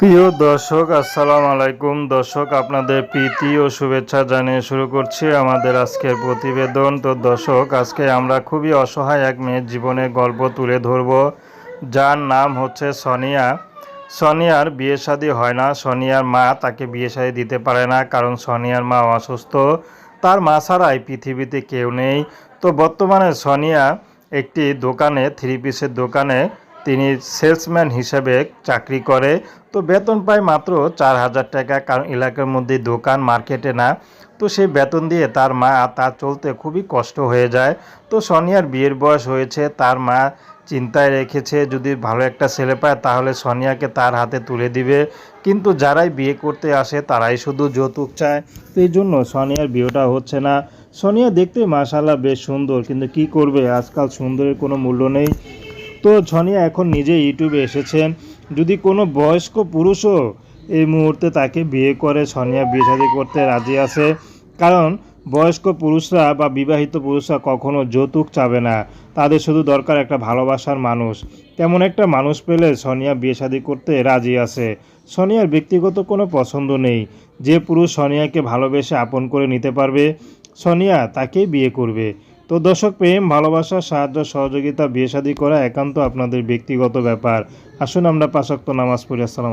প্রিয় দর্শক, আসসালামু আলাইকুম। দর্শক, আপনাদের প্রীতি ও শুভেচ্ছা জানিয়ে শুরু করছি আমাদের আজকের প্রতিবেদন। তো দর্শক, আজকে আমরা খুবই অসহায় এক মেয়ের জীবনের গল্প তুলে ধরব। যার নাম হচ্ছে সনিয়া। সনিয়ার বিয়ে শাদী হয় না। সনিয়ার মা তাকে বিয়ে শাদী দিতে পারে না, কারণ সনিয়ার মা অসুস্থ। তার মা ছাড়াই পৃথিবীতে কেউ নেই। তো বর্তমানে সনিয়া একটি দোকানে, থ্রি পিসের দোকানে তিনি সেলসম্যান হিসেবে চাকরি করে। তো বেতন পায় মাত্র চার হাজার টাকা, কারণ এলাকার মধ্যে দোকান মার্কেটে না। তো সেই বেতন দিয়ে তার মা তার চলতে খুবই কষ্ট হয়ে যায়। তো সোনিয়ার বিয়ের বয়স হয়েছে, তার মা চিন্তায় রেখেছে, যদি ভালো একটা ছেলে পায় তাহলে সোনিয়াকে তার হাতে তুলে দিবে। কিন্তু যারাই বিয়ে করতে আসে তারাই শুধু যৌতুক চায়। তো এই জন্য সোনিয়ার বিয়েটা হচ্ছে না। সোনিয়া দেখতে মাশাল্লাহ বেশ সুন্দর, কিন্তু কি করবে? আজকাল সুন্দরের কোনো মূল্য নেই। তো ঝনিয়া এখন নিজে ইউটিউবে এসেছেন। যদি কোনো বয়স্ক পুরুষও এই মুহূর্তে তাকে বিয়ে করে সনিয়া বিয়ে করতে রাজি আছে, কারণ বয়স্ক পুরুষরা বা বিবাহিত পুরুষরা কখনো যৌতুক চাবে না। তাদের শুধু দরকার একটা ভালোবাসার মানুষ। তেমন একটা মানুষ পেলে সনিয়া বিয়ে করতে রাজি আছে। সনিয়ার ব্যক্তিগত কোনো পছন্দ নেই। যে পুরুষ সনিয়াকে ভালোবেসে আপন করে নিতে পারবে সনিয়া তাকেই বিয়ে করবে। তো দর্শক প্রেম, ভালোবাসা, সাহায্য, সহযোগিতা, বিয়ে শাদী করা একান্ত আপনাদের ব্যক্তিগত ব্যাপার। আসুন আমরা পাশাক্ত নামাজ পড়ি। আসসালাম